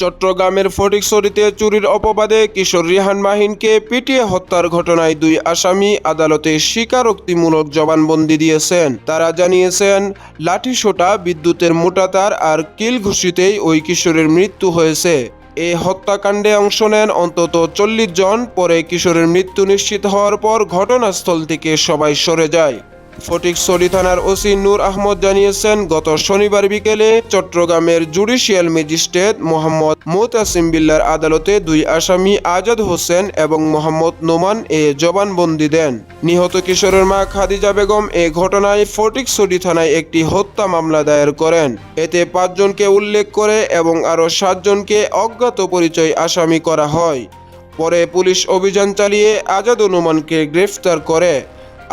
চট্টগ্রামের ফটিকছড়িতে চুরির অপবাদে কিশোর রিহান মাহিনকে পিটিয়ে হত্যার ঘটনায় দুই আসামি আদালতে স্বীকারোক্তিমূলক জবানবন্দি দিয়েছেন। তারা জানিয়েছেন লাঠিসোঁটা বিদ্যুতের মোটা তার আর কিল ঘুষিতেই ওই কিশোরের মৃত্যু হয়েছে। এই হত্যাকাণ্ডে অংশ নেন অন্তত চল্লিশ জন, পরে কিশোরের মৃত্যু নিশ্চিত হওয়ার পর ঘটনাস্থল থেকে সবাই সরে যায়। ফটিকছড়ি থানার ওসি নূর আহমদ জানিয়েছেন, গত শনিবার বিকেলে চট্টগ্রামের জুডিশিয়াল ম্যাজিস্ট্রেট মোহাম্মদ মোতাসিম বিল্লার আদালতে দুই আসামি আজাদ হোসেন এবং মোহাম্মদ নোমান এ জবানবন্দি দেন। নিহত কিশোরের মা খাদিজা বেগম এ ঘটনায় ফটিকছড়ি থানায় একটি হত্যা মামলা দায়ের করেন। এতে পাঁচজনকে উল্লেখ করে এবং আরও সাতজনকে অজ্ঞাত পরিচয় আসামি করা হয়। পরে পুলিশ অভিযান চালিয়ে আজাদ অনুমানকে গ্রেফতার করে।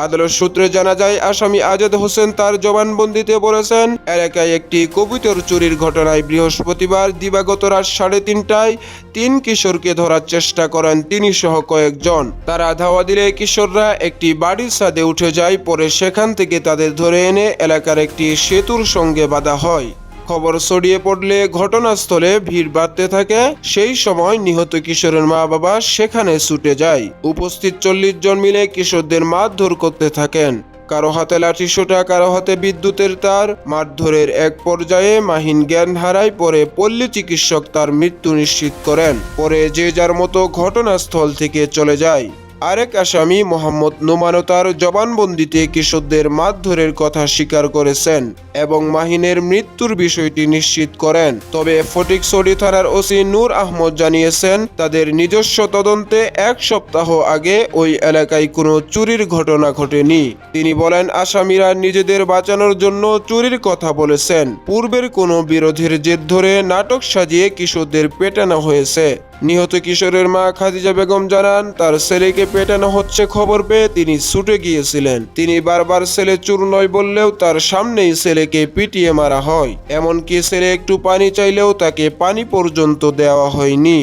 আদালত সূত্রে জানা যায়, আসামি আজাদ হোসেন তার জবানবন্দিতে বলেছেন, এলাকায় একটি কবুতর চুরির ঘটনায় বৃহস্পতিবার দিবাগত রাত সাড়ে তিনটায় তিন কিশোরকে ধরার চেষ্টা করেন তিনি সহ কয়েকজন। তারা ধাওয়া দিলে কিশোররা একটি বাড়ির ছাদে উঠে যায়, পরে সেখান থেকে তাদের ধরে এনে এলাকার একটি সেতুর সঙ্গে বাধা হয়। খবর ছড়িয়ে পড়লে ঘটনাস্থলে ভিড় বাড়তে থাকে। সেই সময় নিহত কিশোরের মা বাবা সেখানে ছুটে যায়। উপস্থিত চল্লিশ জন মিলে কিশোরদের মারধর করতে থাকেন। কারও হাতে লাঠিসোঁটা কারও হাতে বিদ্যুতের তার। মারধরের এক পর্যায়ে মাহিন জ্ঞান হারায়, পরে পল্লী চিকিৎসক তার মৃত্যু নিশ্চিত করেন। পরে যে যার মতো ঘটনাস্থল থেকে চলে যায়। আরেক আসামি মোহাম্মদ নোমানো তার জবানবন্দিতে কিশোরদের মারধরের কথা স্বীকার করেছেন এবং মাহিনের মৃত্যুর বিষয়টি নিশ্চিত করেন। তবে ফটিকছড়ি থানার ওসি নূর আহমদ জানিয়েছেন, তাদের নিজস্ব তদন্তে এক সপ্তাহ আগে ওই এলাকায় কোনো চুরির ঘটনা ঘটেনি। তিনি বলেন, আসামিরা নিজেদের বাঁচানোর জন্য চুরির কথা বলেছেন। পূর্বের কোনো বিরোধীর জেদ ধরে নাটক সাজিয়ে কিশোরদের পেটানো হয়েছে। নিহত কিশোরের মা খাদিজা বেগম জানান, তার ছেলেকে পেটানো হচ্ছে খবর পেয়ে তিনি ছুটে গিয়েছিলেন। তিনি বারবার ছেলে চুর নয় বললেও তার সামনেই ছেলেকে পিটিয়ে মারা হয়। এমনকি ছেলে একটু পানি চাইলেও তাকে পানি পর্যন্ত দেওয়া হয়নি।